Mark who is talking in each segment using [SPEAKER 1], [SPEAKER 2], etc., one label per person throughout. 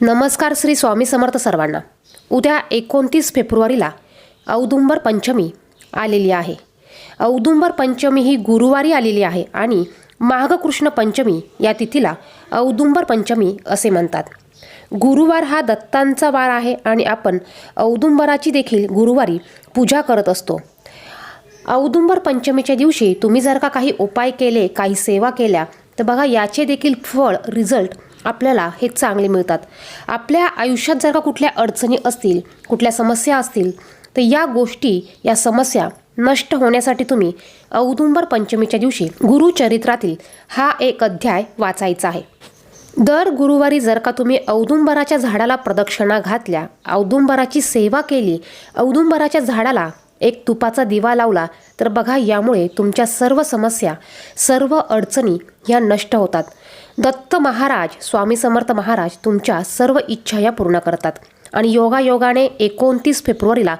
[SPEAKER 1] नमस्कार श्री स्वामी समर्थ सर्वांना. उद्या एकोणतीस फेब्रुवारीला औदुंबर पंचमी आलेली आहे. औदुंबर पंचमी ही गुरुवारी आलेली आहे आणि माघकृष्ण पंचमी या तिथीला औदुंबर पंचमी असे म्हणतात. गुरुवार हा दत्तांचा वार आहे आणि आपण औदुंबराची देखील गुरुवारी पूजा करत असतो. औदुंबर पंचमीच्या दिवशी तुम्ही जर का काही उपाय केले काही सेवा केल्या तर बघा याचे देखील फळ रिझल्ट आपल्याला हे चांगले मिळतात. आपल्या आयुष्यात जर का कुठल्या अडचणी असतील कुठल्या समस्या असतील तर या गोष्टी या समस्या नष्ट होण्यासाठी तुम्ही औदुंबर पंचमीच्या दिवशी गुरुचरित्रातील हा एक अध्याय वाचायचा आहे. दर गुरुवारी जर का तुम्ही औदुंबराच्या झाडाला प्रदक्षिणा घातल्या औदुंबराची सेवा केली औदुंबराच्या झाडाला एक तुपाचा दिवा लावला तर बघा यामुळे तुमच्या सर्व समस्या सर्व अडचणी ह्या नष्ट होतात. दत्त महाराज स्वामी समर्थ महाराज तुमच्या सर्व इच्छा या पूर्ण करतात. आणि योगायोगाने एकोणतीस फेब्रुवारीला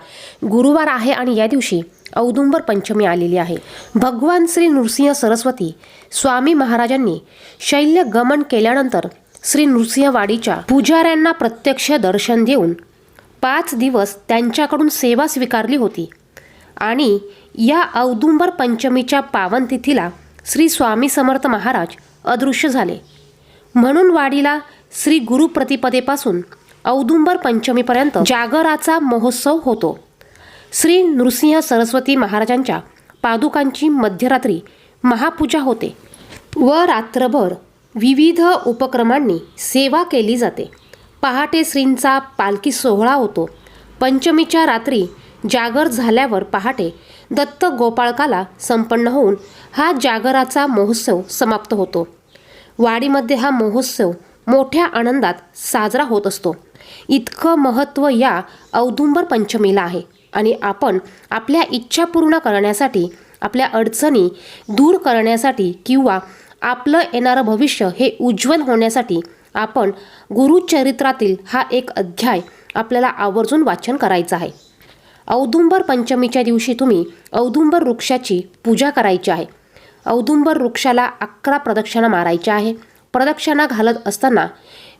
[SPEAKER 1] गुरुवार आहे आणि या दिवशी औदुंबर पंचमी आलेली आहे. भगवान श्री नृसिंह सरस्वती स्वामी महाराजांनी शैल्य गमन केल्यानंतर श्री नृसिंहवाडीच्या पुजाऱ्यांना प्रत्यक्ष दर्शन देऊन पाच दिवस त्यांच्याकडून सेवा स्वीकारली होती. आणि या औदुंबर पंचमीच्या पावन तिथीला श्री स्वामी समर्थ महाराज अदृश्य झाले. म्हणून वाडीला श्री गुरुप्रतिपदेपासून औदुंबर पंचमीपर्यंत जागराचा महोत्सव होतो. श्री नृसिंह सरस्वती महाराजांच्या पादुकांची मध्यरात्री महापूजा होते व रात्रभर विविध उपक्रमांनी सेवा केली जाते. पहाटे श्रींचा पालखी सोहळा होतो. पंचमीच्या रात्री जागर झाल्यावर पहाटे दत्त गोपाळकाला संपन्न होऊन हा जागराचा महोत्सव समाप्त होतो. वाडीमध्ये हा महोत्सव मोठ्या आनंदात साजरा होत असतो. इतकं महत्त्व या औदुंबर पंचमीला आहे आणि आपण आपल्या इच्छा पूर्ण करण्यासाठी आपल्या अडचणी दूर करण्यासाठी किंवा आपलं येणारं भविष्य हे उज्ज्वल होण्यासाठी आपण गुरुचरित्रातील हा एक अध्याय आपल्याला आवर्जून वाचन करायचं आहे. औदुंबर पंचमीच्या दिवशी तुम्ही औदुंबर वृक्षाची पूजा करायची आहे. औदुंबर वृक्षाला अकरा प्रदक्षिणा मारायच्या आहे. प्रदक्षिणा घालत असताना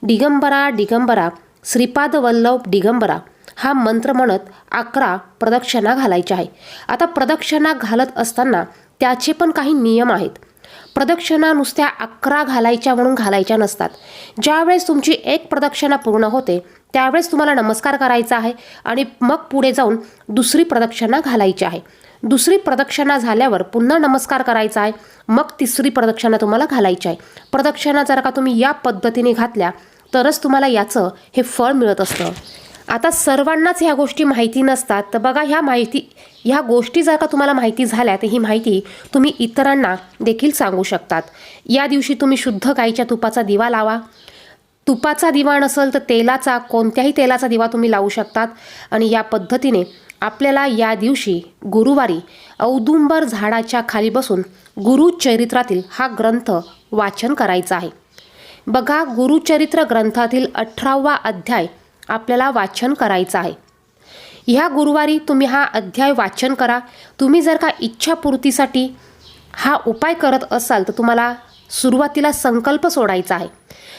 [SPEAKER 1] दिगंबरा दिगंबरा श्रीपाद वल्लभ दिगंबरा हा मंत्र म्हणत अकरा प्रदक्षिणा घालायच्या आहे. आता प्रदक्षिणा घालत असताना त्याचे पण काही नियम आहेत. प्रदक्षिणा नुसत्या अकरा घालायच्या म्हणून घालायच्या नसतात. ज्यावेळेस तुमची एक प्रदक्षिणा पूर्ण होते त्यावेळेस तुम्हाला नमस्कार करायचा आहे आणि मग पुढे जाऊन दुसरी प्रदक्षिणा घालायची आहे. दुसरी प्रदक्षिणा झाल्यावर पुन्हा नमस्कार करायचा आहे. मग तिसरी प्रदक्षिणा तुम्हाला घालायची आहे. प्रदक्षिणा जर का तुम्ही या पद्धतीने घातल्या तरच तुम्हाला याचं हे फळ मिळत असतं. आता सर्वांनाच ह्या गोष्टी माहिती नसतात. तर बघा ह्या माहिती ह्या गोष्टी जर का तुम्हाला माहिती झाल्या तर ही माहिती तुम्ही इतरांना देखील सांगू शकतात. या दिवशी तुम्ही शुद्ध गाईच्या तुपाचा दिवा लावा. तुपाचा दिवा नसेल तर तेलाचा कोणत्याही तेलाचा दिवा तुम्ही लावू शकतात. आणि या पद्धतीने आपल्याला या दिवशी गुरुवारी औदुंबर झाडाच्या खाली बसून गुरुचरित्रातील हा ग्रंथ वाचन करायचा आहे. बघा गुरुचरित्र ग्रंथातील अठरावा अध्याय आपल्याला वाचन करायचा आहे. ह्या गुरुवारी तुम्ही हा अध्याय वाचन करा. तुम्ही जर का इच्छापूर्तीसाठी हा उपाय करत असाल तर तुम्हाला सुरुवातीला संकल्प सोडायचा आहे.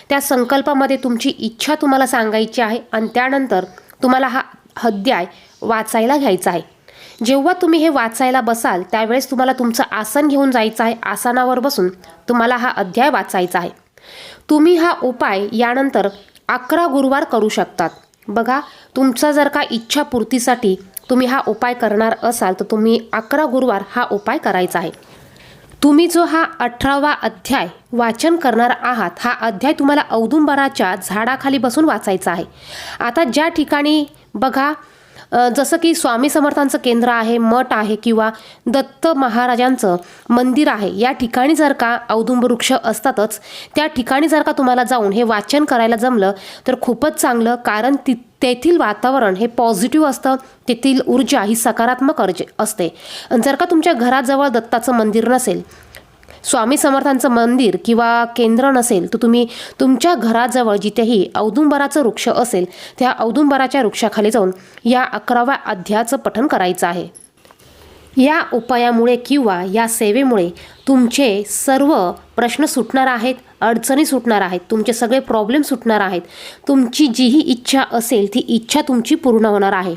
[SPEAKER 1] त्या संकल्पामध्ये तुमची इच्छा तुम्हाला सांगायची आहे आणि त्यानंतर तुम्हाला हा अध्याय वाचायला घ्यायचा आहे. जेव्हा तुम्ही हे वाचायला बसाल त्यावेळेस तुम्हाला तुमचं आसन घेऊन जायचं आहे. आसनावर बसून तुम्हाला हा अध्याय वाचायचा आहे. तुम्ही हा उपाय यानंतर अकरा गुरुवार करू शकतात. बघा तुमचा जर का इच्छापूर्तीसाठी तुम्ही हा उपाय करणार असाल तर तुम्ही अकरा गुरुवार हा उपाय करायचा आहे. तुम्ही जो हा अठरावा अध्याय वाचन करणार आहात हा अध्याय तुम्हाला औदुंबराच्या झाडाखाली बसून वाचायचा आहे. आता ज्या ठिकाणी बघा जसं की स्वामी समर्थांचं केंद्र आहे मठ आहे किंवा दत्त महाराजांचं मंदिर आहे या ठिकाणी जर का औदुंब वृक्ष असतातच त्या ठिकाणी जर का तुम्हाला जाऊन हे वाचन करायला जमलं तर खूपच चांगलं कारण ति तेथील वातावरण हे पॉझिटिव्ह असतं तेथील ऊर्जा ही सकारात्मक अर्ज असते. जर का तुमच्या घराजवळ दत्ताचं मंदिर नसेल स्वामी समर्थांचं मंदिर किंवा केंद्र नसेल तर तुम्ही तुमच्या घराजवळ जिथेही औदुंबराचं वृक्ष असेल त्या औदुंबराच्या वृक्षाखाली जाऊन या अकराव्या अध्यायाचं पठण करायचं आहे. या उपायामुळे किंवा या सेवेमुळे तुमचे सर्व प्रश्न सुटणार आहेत अडचणी सुटणार आहेत तुमचे सगळे प्रॉब्लेम सुटणार आहेत. तुमची जीही इच्छा असेल ती इच्छा तुमची पूर्ण होणार आहे.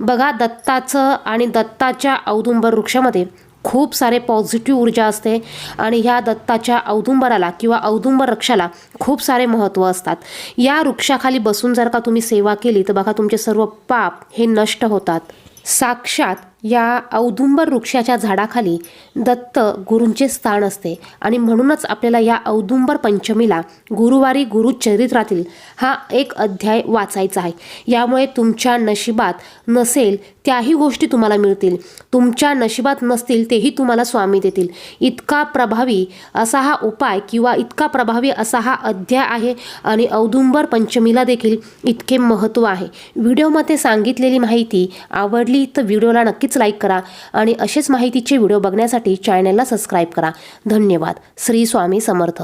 [SPEAKER 1] बघा दत्ताचं आणि दत्ताच्या औदुंबर वृक्षामध्ये खूप सारे पॉझिटिव्ह ऊर्जा असते आणि ह्या दत्ताच्या औदुंबराला किंवा औदुंबर वृक्षाला खूप सारे महत्त्व असतात. या वृक्षाखाली बसून जर का तुम्ही सेवा केली तर बघा तुमचे सर्व पाप हे नष्ट होतात. साक्षात या औदुंबर वृक्षाच्या झाडाखाली दत्त गुरूंचे स्थान असते. आणि म्हणूनच आपल्याला या औदुंबर पंचमीला गुरुवारी गुरुचरित्रातील हा एक अध्याय वाचायचा आहे. यामुळे तुमच्या नशिबात नसेल त्याही गोष्टी तुम्हाला मिळतील. तुमच्या नशिबात नसतील तेही तुम्हाला स्वामी देतील. इतका प्रभावी असा हा उपाय किंवा इतका प्रभावी असा हा अध्याय आहे आणि औदुंबर पंचमीला देखील इतके महत्त्व आहे. व्हिडिओमध्ये सांगितलेली माहिती आवडली तर व्हिडिओला नक्कीच लाईक करा आणि असेच माहितीचे व्हिडिओ बघण्यासाठी चॅनलला सबस्क्राईब करा. धन्यवाद. श्री स्वामी समर्थ.